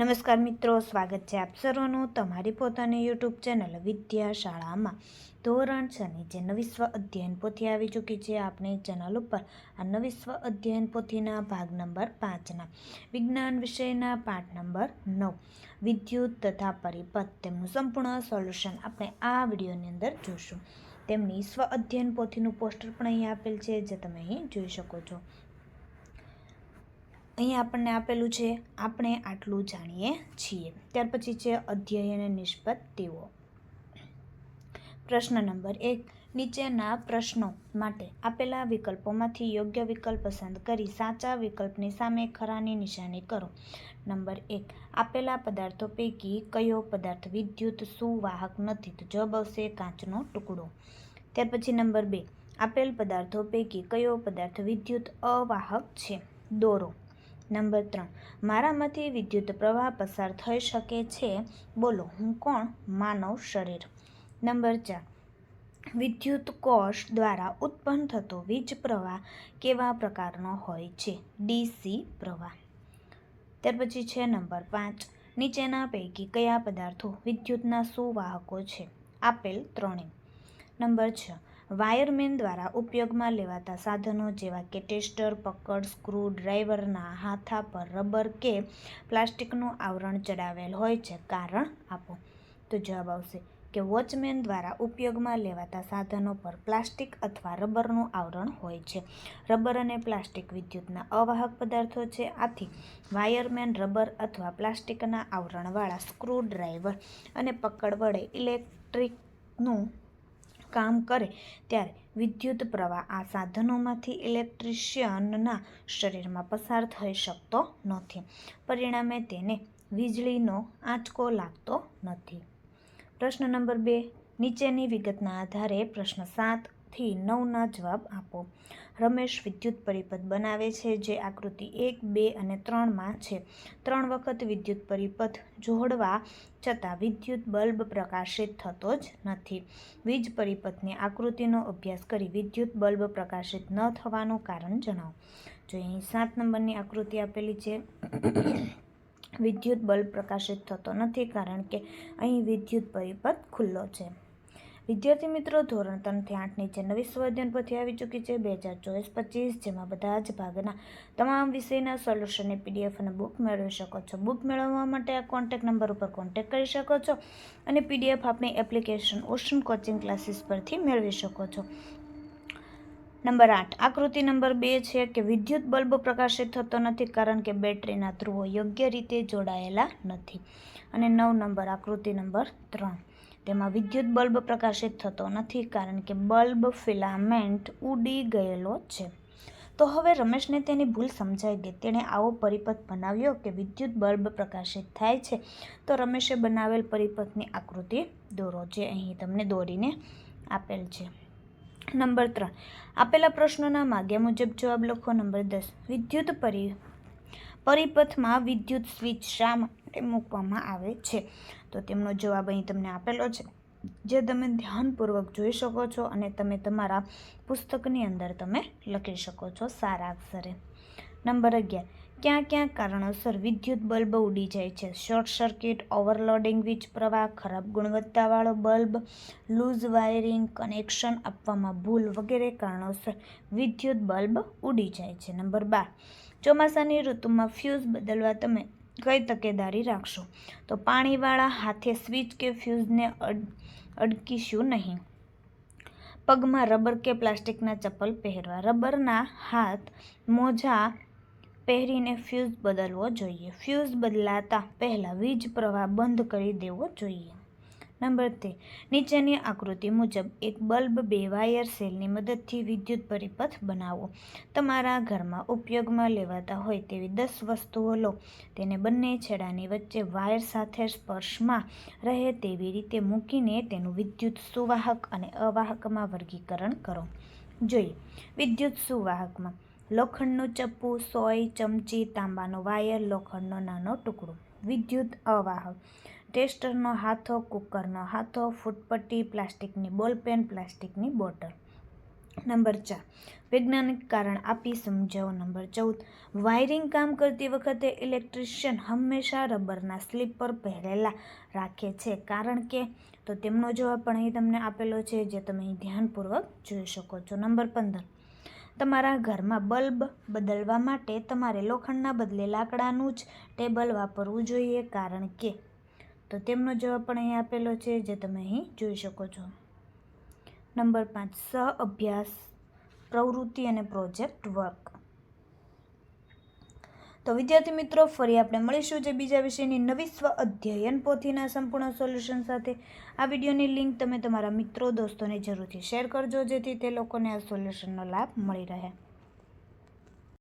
નમસ્કાર મિત્રો, સ્વાગત છે આપ સર્વનું તમારી પોતાની યુટ્યુબ ચેનલ વિદ્યા શાળામાં ધોરણ છની જે નવી સ્વ અધ્યયન પોથી આવી ચૂકી છે આપણી ચેનલ ઉપર આ નવી સ્વ અધ્યયન પોથીના ભાગ નંબર પાંચના, વિજ્ઞાન વિષયના પાઠ નંબર નવ, વિદ્યુત તથા પરિપથ તેમનું સંપૂર્ણ સોલ્યુશન આપણે આ વિડીયોની અંદર જોઈશું તેમની સ્વ અધ્યયન પોથીનું પોસ્ટર પણ અહીં આપેલ છે, જે તમે અહીં જોઈ શકો છો. અહીં આપણને આપેલું છે, આપણે આટલું જાણીએ છીએ. ત્યાર પછી છે અધ્યયન નિષ્પત્તિઓ. પ્રશ્ન નંબર એક, નીચેના પ્રશ્નો માટે આપેલા વિકલ્પોમાંથી યોગ્ય વિકલ્પ પસંદ કરી સાચા વિકલ્પની સામે ખરાની નિશાની કરો. નંબર એક, આપેલા પદાર્થો પૈકી કયો પદાર્થ વિદ્યુત સુવાહક નથી તો જવાબ આવશે કાચનો ટુકડો. ત્યાર પછી નંબર બે, આપેલ પદાર્થો પૈકી કયો પદાર્થ વિદ્યુત અવાહક છે? દોરો. નંબર ત્રણ. મારામાંથી વિદ્યુત પ્રવાહ પસાર થઈ શકે છે? બોલો, હું કોણ? માનવ શરીર. નંબર ચાર. વિદ્યુત કોષ દ્વારા ઉત્પન્ન થતો વીજ પ્રવાહ કેવા પ્રકારનો હોય છે? ડીસી પ્રવાહ. ત્યાર પછી છે નંબર પાંચ. નીચેના પૈકી કયા પદાર્થો વિદ્યુતના સુવાહકો છે? આપેલ ત્રણે નંબર છ. વાયરમેન દ્વારા ઉપયોગમાં લેવાતા સાધનો જેવા કે ટેસ્ટર, પકડ, સ્ક્રૂ ડ્રાઈવરના હાથા પર રબર કે પ્લાસ્ટિકનું આવરણ ચડાવેલ હોય છે. કારણ? આપો. તો જવાબ આવશે કે વોચમેન દ્વારા ઉપયોગમાં લેવાતા સાધનો પર પ્લાસ્ટિક અથવા રબરનું આવરણ હોય છે. રબર અને પ્લાસ્ટિક વિદ્યુતના અવાહક પદાર્થો છે. આથી વાયરમેન રબર અથવા પ્લાસ્ટિકના આવરણવાળા સ્ક્રૂ ડ્રાઈવર અને પકડ વડે ઇલેક્ટ્રિકનું કામ કરે ત્યારે વિદ્યુત પ્રવાહ આ સાધનોમાંથી ઇલેક્ટ્રિશિયનના શરીરમાં પસાર થઈ શકતો નથી. પરિણામે તેને વીજળીનો આંચકો લાગતો નથી. પ્રશ્ન નંબર બે. નીચેની વિગતના આધારે પ્રશ્ન સાતથી નવના જવાબ આપો. રમેશ વિદ્યુત પરિપથ બનાવે છે, જે આકૃતિ એક, બે અને ત્રણમાં છે. ત્રણ વખત વિદ્યુત પરિપથ જોડવા છતાં વિદ્યુત બલ્બ પ્રકાશિત થતો જ નથી. વીજ પરિપથની આકૃતિનો અભ્યાસ કરી વિદ્યુત બલ્બ પ્રકાશિત ન થવાનું કારણ જણાવો. જો અહીં સાત નંબરની આકૃતિ આપેલી છે, વિદ્યુત બલ્બ પ્રકાશિત થતો નથી કારણ કે અહીં વિદ્યુત પરિપથ ખુલ્લો છે. વિદ્યાર્થી મિત્રો, ધોરણ ત્રણથી આઠની જે નવી સ્વાધ્યાયન પરથી આવી ચૂકી છે, બે હજાર ચોવીસ પચીસ, જેમાં બધા જ ભાગના તમામ વિષયના સોલ્યુશનની પીડીએફ અને બુક મેળવી શકો છો. બુક મેળવવા માટે આ કોન્ટેક નંબર ઉપર કોન્ટેક કરી શકો છો અને પીડીએફ આપણી એપ્લિકેશન ઓશન કોચિંગ ક્લાસીસ પરથી મેળવી શકો છો. નંબર આઠ, આકૃતિ નંબર બે છે કે વિદ્યુત બલ્બ પ્રકાશિત થતો નથી કારણ કે બેટરીના ધ્રુવો યોગ્ય રીતે જોડાયેલા નથી. અને નવ નંબર આકૃતિ નંબર ત્રણ. તેમાં વિદ્યુત બલ્બ પ્રકાશિત થતો નથી કારણ કે બલ્બ ફિલામેન્ટ ઉડી ગયેલો છે. તો હવે રમેશને તેની ભૂલ સમજાઈ ગઈ. તેણે આવો પરિપથ બનાવ્યો કે વિદ્યુત બલ્બ પ્રકાશિત થાય છે. તો રમેશે બનાવેલ પરિપથની આકૃતિ દોરો જે અહીં તમને દોરીને આપેલ છે. નંબર ત્રણ. આપેલા પ્રશ્નોના માગ્યા મુજબ જવાબ લખો. નંબર દસ. વિદ્યુત પરિ, પરિપથમાં વિદ્યુત સ્વિચ શા માટે મૂકવામાં આવે છે. તો તેમનો જવાબ અહીં તમને આપેલો છે. જે તમે ધ્યાનપૂર્વક જોઈ શકો છો અને તમે તમારા પુસ્તકની અંદર તમે લખી શકો છો સારા અક્ષરે નંબર અગિયાર. ક્યાં ક્યાં કારણોસર વિદ્યુત બલ્બ ઉડી જાય છે? શોર્ટ સર્કિટ, ઓવરલોડિંગ વીજ પ્રવાહ, ખરાબ ગુણવત્તાવાળો બલ્બ, લૂઝ વાયરિંગ, કનેક્શન આપવામાં ભૂલ વગેરે કારણોસર વિદ્યુત બલ્બ ઉડી જાય છે. નંબર બાર. ચોમાસાની ઋતુમાં ફ્યુઝ બદલવા તમે કઈ તકેદારી રાખશો? તો પાણીવાળા હાથે સ્વિચ કે ફ્યુઝને અડ, અડકીશું નહીં. પગમાં રબર કે પ્લાસ્ટિકના ચપ્પલ પહેરવા. રબરના હાથ મોજા પહેરીને ફ્યુઝ બદલવો જોઈએ. ફ્યુઝ બદલાતા પહેલાં વીજ પ્રવાહ બંધ કરી દેવો જોઈએ. નંબર તેર નીચેની આકૃતિ મુજબ એક બલ્બ બે વાયર સેલની મદદથી વિદ્યુત પરિપથ બનાવો. તમારા ઘરમાં ઉપયોગમાં લેવાતા હોય તેવી દસ વસ્તુઓ લો. તેને બંને છેડાની વચ્ચે વાયર સાથે સ્પર્શમાં રહે તેવી રીતે મૂકીને તેનું વિદ્યુત સુવાહક અને અવાહકમાં વર્ગીકરણ કરો. જોઈએ. વિદ્યુત સુવાહકમાં લોખંડનું ચપ્પુ, સોય, ચમચી, તાંબાનો વાયર, લોખંડનો નાનો ટુકડો. વિદ્યુત અવાહક. ટેસ્ટરનો હાથો, કુકરનો હાથો, ફૂટપટ્ટી, પ્લાસ્ટિકની બોલપેન પ્લાસ્ટિકની બોટલ. નંબર ચાર. વૈજ્ઞાનિક કારણ આપી સમજાવો. નંબર ચૌદ. વાયરિંગ કામ કરતી વખતે ઇલેક્ટ્રિશિયન હંમેશા રબરના સ્લીપર પહેરેલા રાખે છે. કારણ કે તો તેમનો જવાબ પણ અહીં તમને આપેલો છે, જે તમે અહીં ધ્યાનપૂર્વક જોઈ શકો છો. નંબર પંદર. તમારા ઘરમાં બલ્બ બદલવા માટે તમારે લોખંડના બદલે લાકડાનું જ ટેબલ વાપરવું જોઈએ, કારણ કે તો તેમનો જવાબ પણ અહીં આપેલો છે, જે તમે અહીં જોઈ શકો છો. નંબર પાંચ સહ અભ્યાસ, પ્રવૃત્તિ અને પ્રોજેક્ટ વર્ક. તો વિદ્યાર્થી મિત્રો, ફરી આપણે મળીશું જે બીજા વિષયની નવી સ્વ અધ્યયન પોથીના સંપૂર્ણ સોલ્યુશન સાથે. આ વિડીયોની લિંક તમે તમારા મિત્રો, દોસ્તોને જરૂરથી શેર કરજો, જેથી તે લોકોને આ સોલ્યુશનનો લાભ મળી રહે.